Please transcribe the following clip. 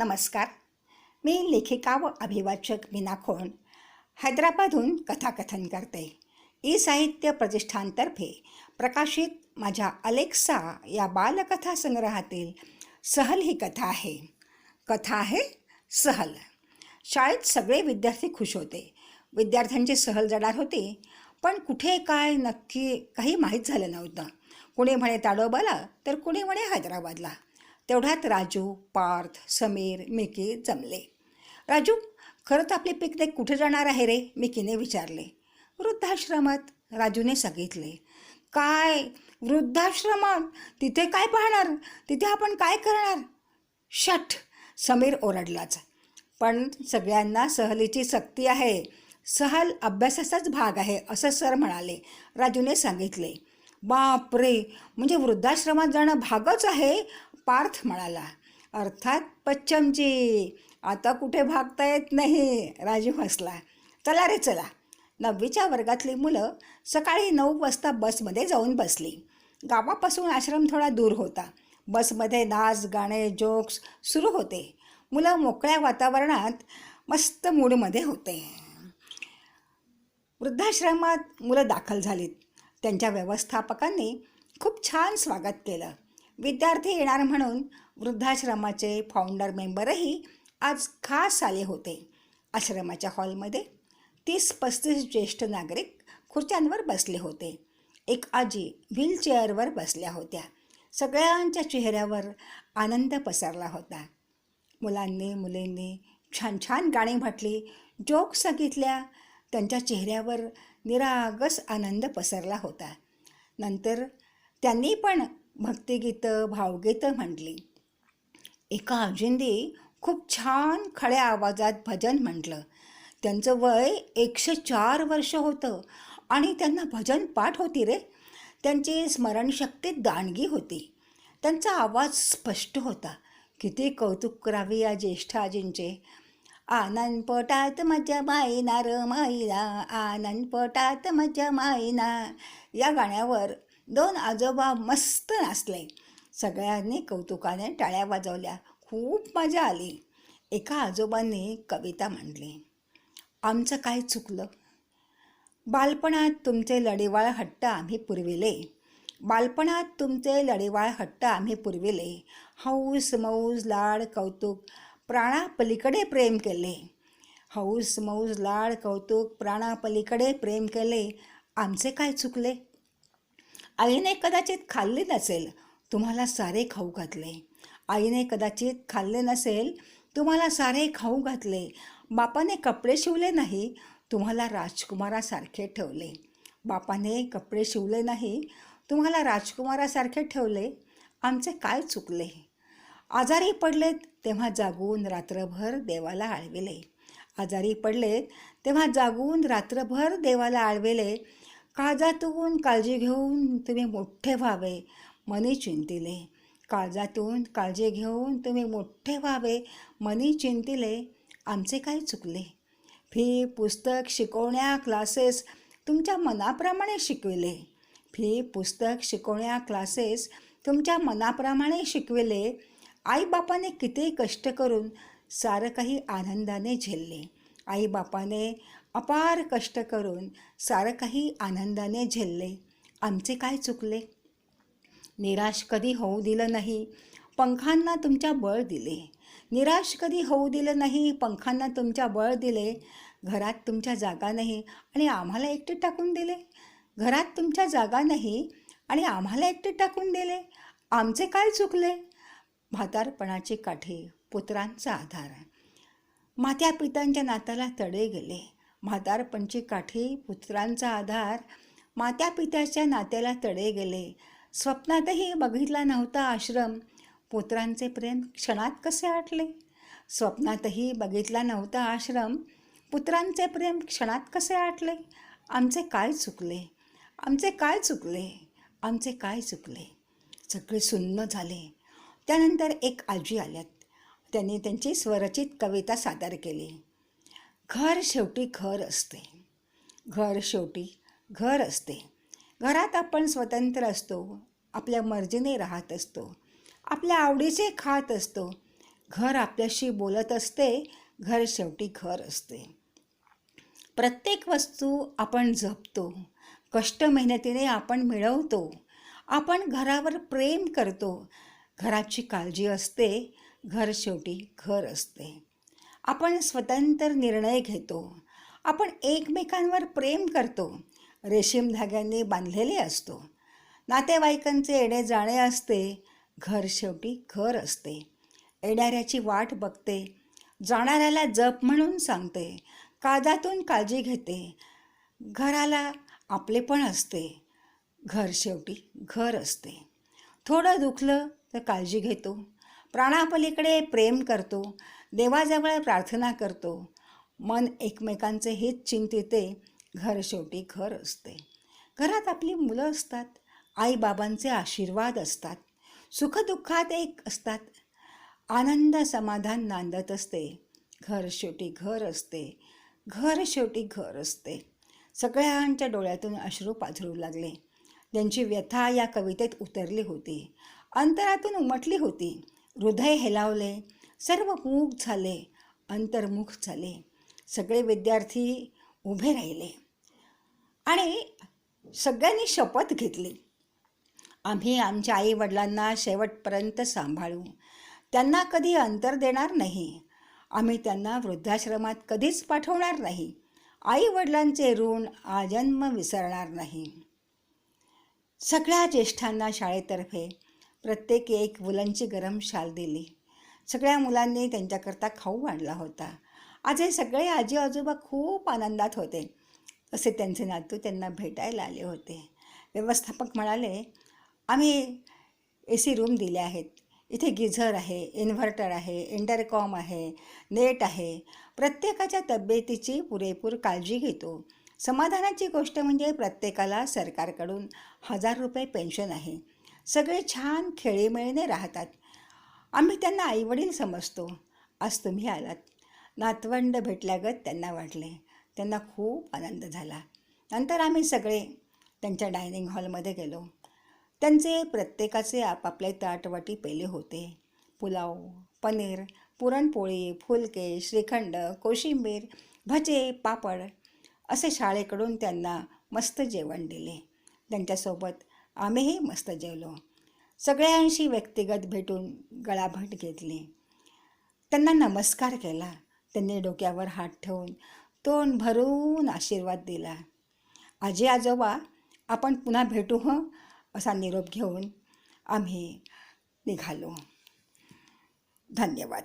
नमस्कार. मी लेखिका व अभिवाचक मीना खोण हैदराबादहून कथाकथन करते. ई साहित्य प्रतिष्ठानतर्फे प्रकाशित माझ्या अलेक्सा या बालकथा संग्रहातील सहल ही कथा आहे. कथा आहे सहल. शाळेत सगळे विद्यार्थी खुश होते. विद्यार्थ्यांची सहल जाणार होती पण कुठे काय नक्की काही माहीत झालं नव्हतं. कुणी म्हणे ताडोबाला तर कुणी म्हणे हैदराबादला. तेवढ्यात राजू पार्थ समीर मिकी जमले. राजू खरं तर आपली पिकनिक कुठे जाणार आहे रे? मिकीने विचारले. वृद्धाश्रमात राजूने सांगितले. काय? वृद्धाश्रमात? तिथे काय पाहणार? तिथे आपण काय करणार? शठ समीर ओरडलाच. पण सगळ्यांना सहलीची सक्ती आहे. सहल अभ्यासाचाच भाग आहे असं सर म्हणाले. राजूने सांगितले. बाप रे म्हणजे वृद्धाश्रमात जाणं भागच आहे? पार्थ म्हणाला. अर्थात पश्चमची आता कुठे भागता येत नाही? राजू हसला. चला रे चला. नववीच्या वर्गातली मुलं सकाळी नऊ वाजता बसमध्ये जाऊन बसली. गावापासून आश्रम थोडा दूर होता. बसमध्ये नाच गाणे जोक्स सुरू होते. मुलं मोकळ्या वातावरणात मस्त मूडमध्ये होते. वृद्धाश्रमात मुलं दाखल झालीत. त्यांच्या व्यवस्थापकांनी खूप छान स्वागत केलं. विद्यार्थी येणार म्हणून वृद्धाश्रमाचे फाउंडर मेंबरही आज खास आले होते. आश्रमाच्या हॉलमध्ये तीस पस्तीस ज्येष्ठ नागरिक खुर्च्यांवर बसले होते. एक आजी व्हीलचेअरवर बसल्या होत्या. सगळ्यांच्या चेहऱ्यावर आनंद पसरला होता. मुलांनी मुलींनी छान छान गाणी म्हटली जोक सांगितल्या. त्यांच्या चेहऱ्यावर निरागस आनंद पसरला होता. नंतर त्यांनी पण भक्तिगीतं भावगीतं म्हटली. एका आजिंदी खूप छान खड्या आवाजात भजन म्हटलं. त्यांचं वय एकशे चार वर्ष होतं आणि त्यांना भजन पाठ होती रे. त्यांची स्मरणशक्ती दांडगी होती. त्यांचा आवाज स्पष्ट होता. किती कौतुक करावे या ज्येष्ठ आजींचे. आनंद पोटात मजा मायना र माईना आनंद पोटात मजा मायना. या गाण्यावर दोन आजोबा मस्त नाचले. सगळ्यांनी कौतुकाने टाळ्या वाजवल्या. खूप मजा आली. एका आजोबांनी कविता म्हणली आमचं काय चुकलं? बालपणात तुमचे लढेवाळ हट्ट आम्ही पुरविले. बालपणात तुमचे लढेवाळ हट्ट आम्ही पुरविले. हौस मौज लाड कौतुक प्राणापलीकडे प्रेम केले. हौस मौज लाड कौतुक प्राणापलीकडे प्रेम केले. आमचे काय चुकले? आईने कदाचित खाल्ले नसेल तुम्हाला सारे खाऊ घातले. आईने कदाचित खाल्ले नसेल तुम्हाला सारे खाऊ घातले. बापाने कपडे शिवले नाही तुम्हाला राजकुमारासारखे ठेवले. बापाने कपडे शिवले नाही तुम्हाला राजकुमारासारखे ठेवले. आमचे काय चुकले? आजारी पडलेत तेव्हा जागून रात्रभर देवाला आळविले. आजारी पडलेत तेव्हा जागून रात्रभर देवाला आळविले. काळजातून काळजी घेऊन तुम्ही मोठे व्हावे मनी चिंतिले. काळजातून काळजी घेऊन तुम्ही मोठे व्हावे मनी चिंतिले. आमचे काही चुकले. फी पुस्तक शिकवण्या क्लासेस तुमच्या मनाप्रमाणे शिकविले. फी पुस्तक शिकवण्या क्लासेस तुमच्या मनाप्रमाणे शिकविले. आईबापाने किती कष्ट करून सारं काही आनंदाने झेलले. आईबापाने अपार कष्ट करून सारं काही आनंदाने झेलले. आमचे काय चुकले? निराश कधी होऊ दिलं नाही पंखांना तुमच्या बळ दिले. निराश कधी होऊ दिलं नाही पंखांना तुमच्या बळ दिले. घरात तुमच्या जागा नाही आणि आम्हाला एकटे टाकून दिले. घरात तुमच्या जागा नाही आणि आम्हाला एकटे टाकून दिले. आमचे काय चुकले? म्हातारपणाची काठी पुत्रांचा आधार. मात्या पित्यांच्या नात्याला तडे गेले. म्हातारपणची काठी पुत्रांचा आधार मात्या पित्याच्या नात्याला तडे गेले. स्वप्नातही बघितला नव्हता आश्रम. पुत्रांचे प्रेम क्षणात कसे आटले? स्वप्नातही बघितला नव्हता आश्रम. पुत्रांचे प्रेम क्षणात कसे आटले? आमचे काय चुकले? आमचे काय चुकले? आमचे काय चुकले? सगळे सुन्न झाले. त्यानंतर एक आजी आल्यात. त्यांनी त्यांची स्वरचित कविता सादर केली. घर शेवटी घर असते. घर शेवटी घर असते. घरात आपण स्वतंत्र असतो. आपल्या मर्जीने राहत असतो. आपल्या आवडीचे खात असतो. घर आपल्याशी बोलत असते. घर शेवटी घर असते. प्रत्येक वस्तू आपण जपतो. कष्ट मेहनतीने आपण मिळवतो. आपण घरावर प्रेम करतो. घराची काळजी असते. घर शेवटी घर असते. आपण स्वतंत्र निर्णय घेतो. आपण एकमेकांवर प्रेम करतो. रेशीम धाग्यांनी बांधलेले असतो. नातेवाईकांचे येणे जाणे असते. घर शेवटी घर असते. येणाऱ्याची वाट बघते. जाणाऱ्याला जप म्हणून सांगते. काजातून काळजी घेते. घराला आपलेपण असते. घर शेवटी घर असते. थोडं दुखलं तर काळजी घेतो. प्राणापलीकडे प्रेम करतो देवाजवळ प्रार्थना करतो. मन एकमेकांचे हित चिंतिते घर शेवटी घर असते. घरात आपली मुलं असतात आईबाबांचे आशीर्वाद असतात सुखदुःखात एक असतात आनंद समाधान नांदत असते. घर शेवटी घर असते घर शेवटी घर असते. सगळ्यांच्या डोळ्यातून अश्रू पाझरू लागले. त्यांची व्यथा या कवितेत उतरली होती. अंतरातून उमटली होती. हृदय हेलावले सर्व मूक झाले अंतर्मुख झाले. सगळे विद्यार्थी उभे राहिले आणि सगळ्यांनी शपथ घेतली. आम्ही आमच्या आईवडिलांना शेवटपर्यंत सांभाळू. त्यांना कधी अंतर देणार नाही. आम्ही त्यांना वृद्धाश्रमात कधीच पाठवणार नाही. आईवडिलांचे ऋण आजन्म विसरणार नाही. सगळ्या ज्येष्ठांना शाळेतर्फे प्रत्येकी एक वुलनची गरम शाल दिली. सगळ्या मुलांनी त्यांच्याकरता खाऊ आणला होता. आज हे सगळे आजी आजोबा खूप आनंदात होते. असे त्यांचे नातू त्यांना भेटायला आले होते. व्यवस्थापक म्हणाले आम्ही ए सी रूम दिले आहेत. इथे गिझर आहे इन्व्हर्टर आहे इंटरकॉम आहे नेट आहे. प्रत्येकाच्या तब्येतीची पुरेपूर काळजी घेतो. समाधानाची गोष्ट म्हणजे प्रत्येकाला सरकारकडून हजार रुपये पेन्शन आहे. सगळे छान खेळीमेळीने राहतात. आम्ही त्यांना आईवडील समजतो. आज तुम्ही आलात. नातवंड भेटल्यागत त्यांना वाटले. त्यांना खूप आनंद झाला. नंतर आम्ही सगळे त्यांच्या डायनिंग हॉलमध्ये गेलो. त्यांचे प्रत्येकाचे आपापले ताटवाटी पेले होते. पुलाव पनीर पुरणपोळी फुलके श्रीखंड कोशिंबीर भजे पापड असे शाळेकडून त्यांना मस्त जेवण दिले. त्यांच्यासोबत आम्हीही मस्त जेवलो. सगळ्यांशी व्यक्तिगत भेटून गळाभट घेतली. त्यांना नमस्कार केला. त्यांनी डोक्यावर हात ठेवून तोंड भरून आशीर्वाद दिला. आजी आजोबा आपण पुन्हा भेटू हं? असा निरोप घेऊन आम्ही निघालो. धन्यवाद.